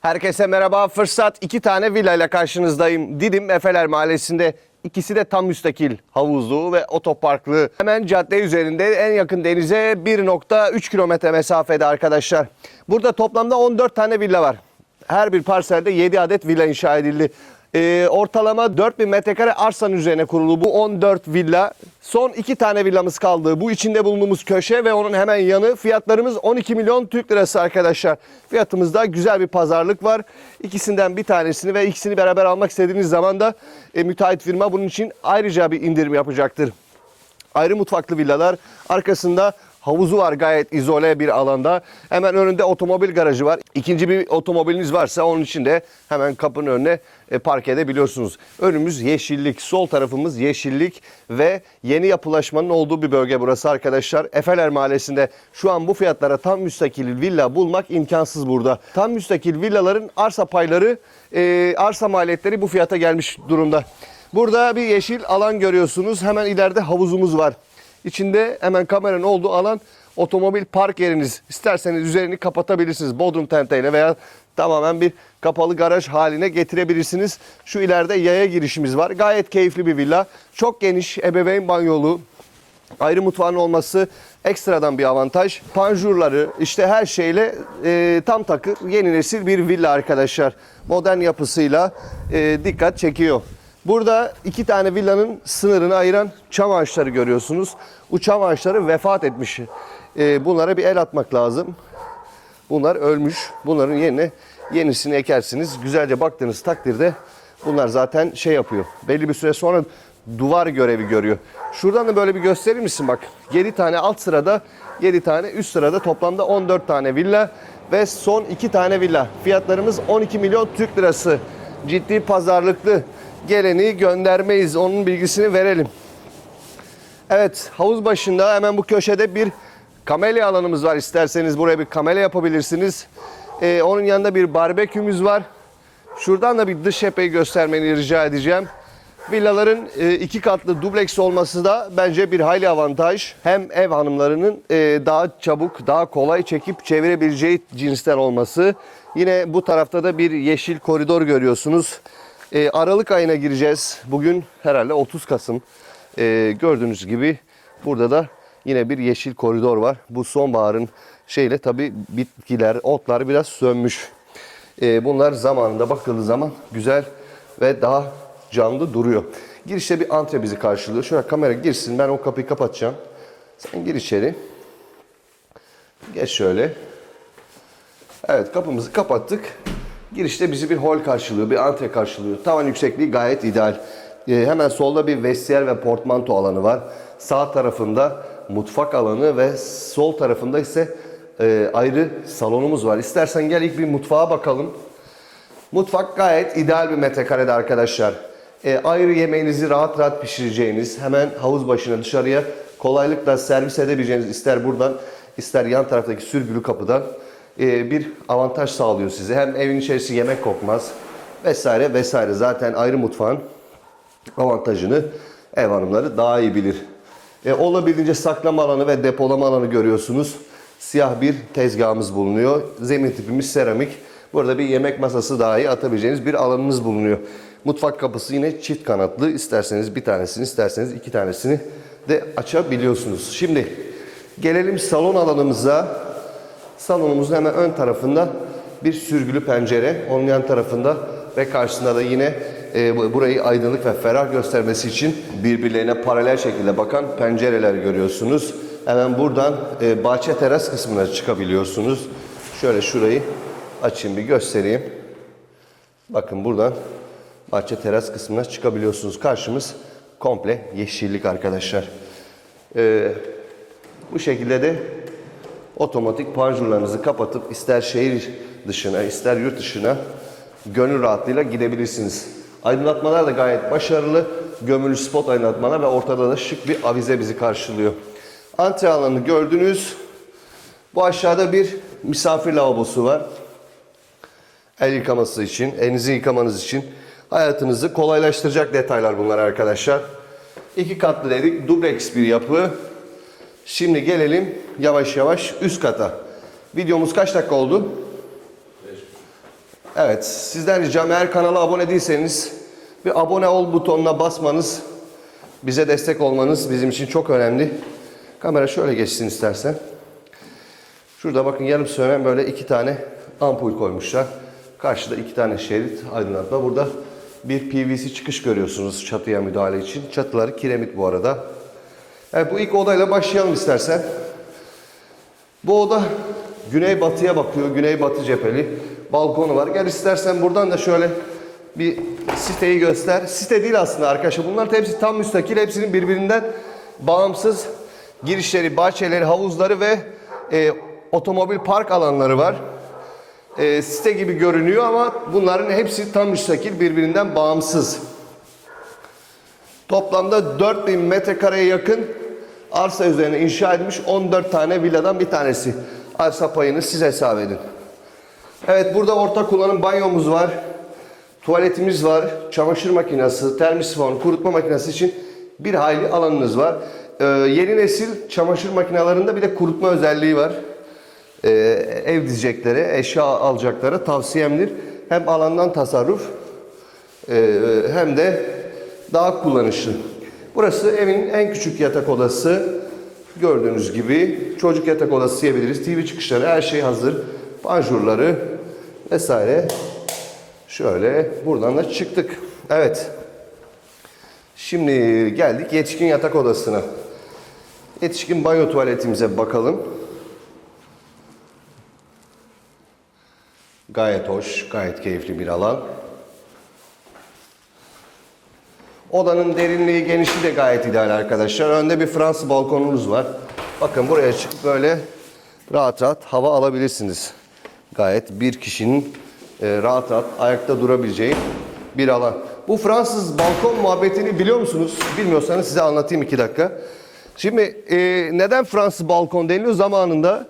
Herkese merhaba. Fırsat iki tane villa ile karşınızdayım. Didim Efeler Mahallesi'nde. İkisi de tam müstakil, havuzlu ve otoparklı. Hemen cadde üzerinde en yakın denize 1.3 kilometre mesafede arkadaşlar. Burada toplamda 14 tane villa var. Her bir parselde 7 adet villa inşa edildi. Ee, ortalama 4000 metrekare arsanın üzerine kurulu bu 14 villa. Son iki tane villamız kaldı. Bu içinde bulunduğumuz köşe ve onun hemen yanı. Fiyatlarımız 12 milyon Türk lirası arkadaşlar. Fiyatımızda güzel bir pazarlık var. İkisinden bir tanesini ve ikisini beraber almak istediğiniz zaman da e, müteahhit firma bunun için ayrıca bir indirim yapacaktır. Ayrı mutfaklı villalar. Arkasında havuzu var gayet izole bir alanda. Hemen önünde otomobil garajı var. İkinci bir otomobiliniz varsa onun için de hemen kapının önüne e, park edebiliyorsunuz. Önümüz yeşillik, sol tarafımız yeşillik ve yeni yapılaşmanın olduğu bir bölge burası arkadaşlar. Efeler Mahallesi'nde şu an bu fiyatlara tam müstakil villa bulmak imkansız burada. Tam müstakil villaların arsa payları, e, arsa maliyetleri bu fiyata gelmiş durumda. Burada bir yeşil alan görüyorsunuz. Hemen ileride havuzumuz var. İçinde hemen kameranın olduğu alan otomobil park yeriniz. İsterseniz üzerini kapatabilirsiniz Bodrum tenteyle veya tamamen bir kapalı garaj haline getirebilirsiniz. Şu ileride yaya girişimiz var. Gayet keyifli bir villa. Çok geniş ebeveyn banyolu, ayrı mutfağın olması ekstradan bir avantaj. Panjurları işte her şeyle e, tam takır yeni nesil bir villa arkadaşlar. Modern yapısıyla e, dikkat çekiyor. Burada iki tane villanın sınırını ayıran çam ağaçları görüyorsunuz. Bu çam ağaçları vefat etmiş. E, bunlara bir el atmak lazım. Bunlar ölmüş. Bunların yerine yenisini ekersiniz. Güzelce baktığınız takdirde bunlar zaten şey yapıyor. Belli bir süre sonra duvar görevi görüyor. Şuradan da böyle bir gösterir misin bak. 7 tane alt sırada, 7 tane üst sırada toplamda 14 tane villa ve son 2 tane villa. Fiyatlarımız 12 milyon Türk lirası. Ciddi pazarlıklı. Geleni göndermeyiz. Onun bilgisini verelim. Evet havuz başında hemen bu köşede bir kamelya alanımız var. İsterseniz buraya bir kamelya yapabilirsiniz. Ee, onun yanında bir barbekümüz var. Şuradan da bir dış cepheyi göstermeni rica edeceğim. Villaların e, iki katlı dubleks olması da bence bir hayli avantaj. Hem ev hanımlarının e, daha çabuk, daha kolay çekip çevirebileceği cinsten olması. Yine bu tarafta da bir yeşil koridor görüyorsunuz. E, Aralık ayına gireceğiz. Bugün herhalde 30 Kasım. E, gördüğünüz gibi burada da yine bir yeşil koridor var. Bu sonbaharın şeyle tabi bitkiler, otlar biraz sönmüş. E, bunlar zamanında bakıldığı zaman güzel ve daha canlı duruyor. Girişte bir antre bizi karşılıyor. Şöyle kamera girsin ben o kapıyı kapatacağım. Sen gir içeri. Geç şöyle. Evet kapımızı kapattık. Girişte bizi bir hol karşılıyor, bir antre karşılıyor. Tavan yüksekliği gayet ideal. Ee, hemen solda bir vestiyer ve portmanto alanı var. Sağ tarafında mutfak alanı ve sol tarafında ise e, ayrı salonumuz var. İstersen gel ilk bir mutfağa bakalım. Mutfak gayet ideal bir metrekarede arkadaşlar. E, ayrı yemeğinizi rahat rahat pişireceğiniz, hemen havuz başına dışarıya kolaylıkla servis edebileceğiniz ister buradan ister yan taraftaki sürgülü kapıdan e, bir avantaj sağlıyor size. Hem evin içerisi yemek kokmaz vesaire vesaire. Zaten ayrı mutfağın avantajını ev hanımları daha iyi bilir. E, olabildiğince saklama alanı ve depolama alanı görüyorsunuz. Siyah bir tezgahımız bulunuyor. Zemin tipimiz seramik. Burada bir yemek masası dahi atabileceğiniz bir alanımız bulunuyor. Mutfak kapısı yine çift kanatlı. İsterseniz bir tanesini, isterseniz iki tanesini de açabiliyorsunuz. Şimdi gelelim salon alanımıza. Salonumuzun hemen ön tarafında bir sürgülü pencere. Onun yan tarafında ve karşısında da yine e, bu- burayı aydınlık ve ferah göstermesi için birbirlerine paralel şekilde bakan pencereler görüyorsunuz. Hemen buradan e, bahçe teras kısmına çıkabiliyorsunuz. Şöyle şurayı açayım bir göstereyim. Bakın buradan bahçe teras kısmına çıkabiliyorsunuz. Karşımız komple yeşillik arkadaşlar. E, bu şekilde de otomatik panjurlarınızı kapatıp ister şehir dışına ister yurt dışına gönül rahatlığıyla gidebilirsiniz. Aydınlatmalar da gayet başarılı. Gömülü spot aydınlatmalar ve ortada da şık bir avize bizi karşılıyor. Antre alanı gördünüz. Bu aşağıda bir misafir lavabosu var. El yıkaması için, elinizi yıkamanız için hayatınızı kolaylaştıracak detaylar bunlar arkadaşlar. İki katlı dedik, dubleks bir yapı. Şimdi gelelim yavaş yavaş üst kata. Videomuz kaç dakika oldu? Evet, sizden ricam eğer kanala abone değilseniz bir abone ol butonuna basmanız, bize destek olmanız bizim için çok önemli. Kamera şöyle geçsin istersen. Şurada bakın yarım sönen böyle iki tane ampul koymuşlar. Karşıda iki tane şerit aydınlatma. Burada bir PVC çıkış görüyorsunuz çatıya müdahale için. Çatıları kiremit bu arada. Evet bu ilk odayla başlayalım istersen. Bu oda güneybatıya bakıyor. Güneybatı cepheli. Balkonu var. Gel istersen buradan da şöyle bir siteyi göster. Site değil aslında arkadaşlar. Bunlar hepsi tam müstakil. Hepsinin birbirinden bağımsız girişleri, bahçeleri, havuzları ve e, otomobil park alanları var. E, site gibi görünüyor ama bunların hepsi tam müstakil, birbirinden bağımsız. Toplamda 4000 metrekareye yakın arsa üzerine inşa edilmiş 14 tane villadan bir tanesi. Arsa payını siz hesap edin. Evet burada ortak kullanım banyomuz var. Tuvaletimiz var. Çamaşır makinesi, termosifon, kurutma makinesi için bir hayli alanınız var. Ee, yeni nesil çamaşır makinelerinde bir de kurutma özelliği var. Ee, ev dizeceklere, eşya alacaklara tavsiyemdir. Hem alandan tasarruf ee, hem de daha kullanışlı. Burası evin en küçük yatak odası. Gördüğünüz gibi çocuk yatak odası diyebiliriz. TV çıkışları her şey hazır. Panjurları vesaire. Şöyle buradan da çıktık. Evet. Şimdi geldik yetişkin yatak odasına. Yetişkin banyo tuvaletimize bakalım. Gayet hoş, gayet keyifli bir alan. Odanın derinliği, genişliği de gayet ideal arkadaşlar. Önde bir Fransız balkonumuz var. Bakın buraya çıkıp böyle rahat rahat hava alabilirsiniz. Gayet bir kişinin e, rahat rahat ayakta durabileceği bir alan. Bu Fransız balkon muhabbetini biliyor musunuz? Bilmiyorsanız size anlatayım iki dakika. Şimdi e, neden Fransız balkon deniliyor? Zamanında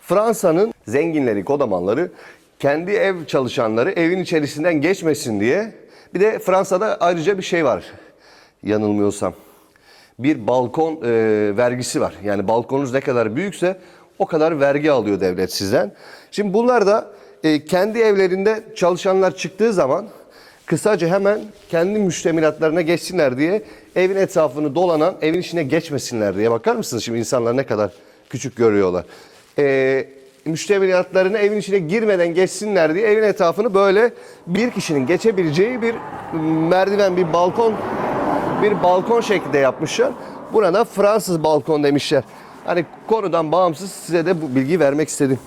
Fransa'nın zenginleri, kodamanları kendi ev çalışanları evin içerisinden geçmesin diye bir de Fransa'da ayrıca bir şey var yanılmıyorsam. Bir balkon e, vergisi var. Yani balkonunuz ne kadar büyükse o kadar vergi alıyor devlet sizden. Şimdi bunlar da e, kendi evlerinde çalışanlar çıktığı zaman kısaca hemen kendi müştemilatlarına geçsinler diye evin etrafını dolanan evin içine geçmesinler diye bakar mısınız şimdi insanlar ne kadar küçük görüyorlar. E, müştemilatlarına evin içine girmeden geçsinler diye evin etrafını böyle bir kişinin geçebileceği bir merdiven, bir balkon bir balkon şeklinde yapmışlar. Buna da Fransız balkon demişler. Hani konudan bağımsız size de bu bilgi vermek istedim.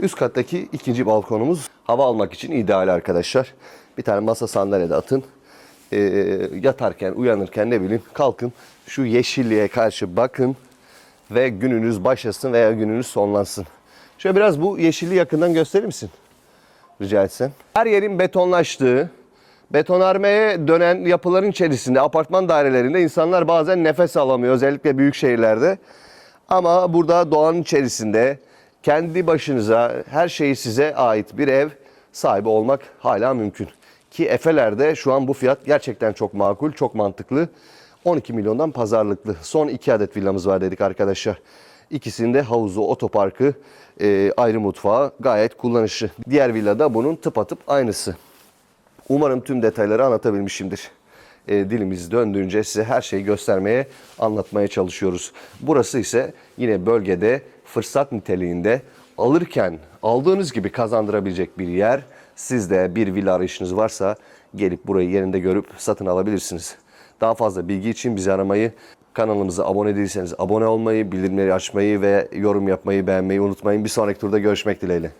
Üst kattaki ikinci balkonumuz hava almak için ideal arkadaşlar. Bir tane masa sandalye de atın. Ee, yatarken, uyanırken ne bileyim kalkın. Şu yeşilliğe karşı bakın ve gününüz başlasın veya gününüz sonlansın. Şöyle biraz bu yeşilliği yakından gösterir misin? Rica etsem. Her yerin betonlaştığı, betonarmeye dönen yapıların içerisinde, apartman dairelerinde insanlar bazen nefes alamıyor. Özellikle büyük şehirlerde. Ama burada doğanın içerisinde kendi başınıza her şeyi size ait bir ev sahibi olmak hala mümkün. Ki Efe'lerde şu an bu fiyat gerçekten çok makul, çok mantıklı. 12 milyondan pazarlıklı. Son iki adet villamız var dedik arkadaşlar. İkisinde havuzu, otoparkı, e, ayrı mutfağı gayet kullanışlı. Diğer villada bunun tıpatıp aynısı. Umarım tüm detayları anlatabilmişimdir. E, dilimiz döndüğünce size her şeyi göstermeye, anlatmaya çalışıyoruz. Burası ise yine bölgede fırsat niteliğinde alırken aldığınız gibi kazandırabilecek bir yer. Sizde bir villa arayışınız varsa gelip burayı yerinde görüp satın alabilirsiniz. Daha fazla bilgi için bizi aramayı, kanalımıza abone değilseniz abone olmayı, bildirimleri açmayı ve yorum yapmayı, beğenmeyi unutmayın. Bir sonraki turda görüşmek dileğiyle.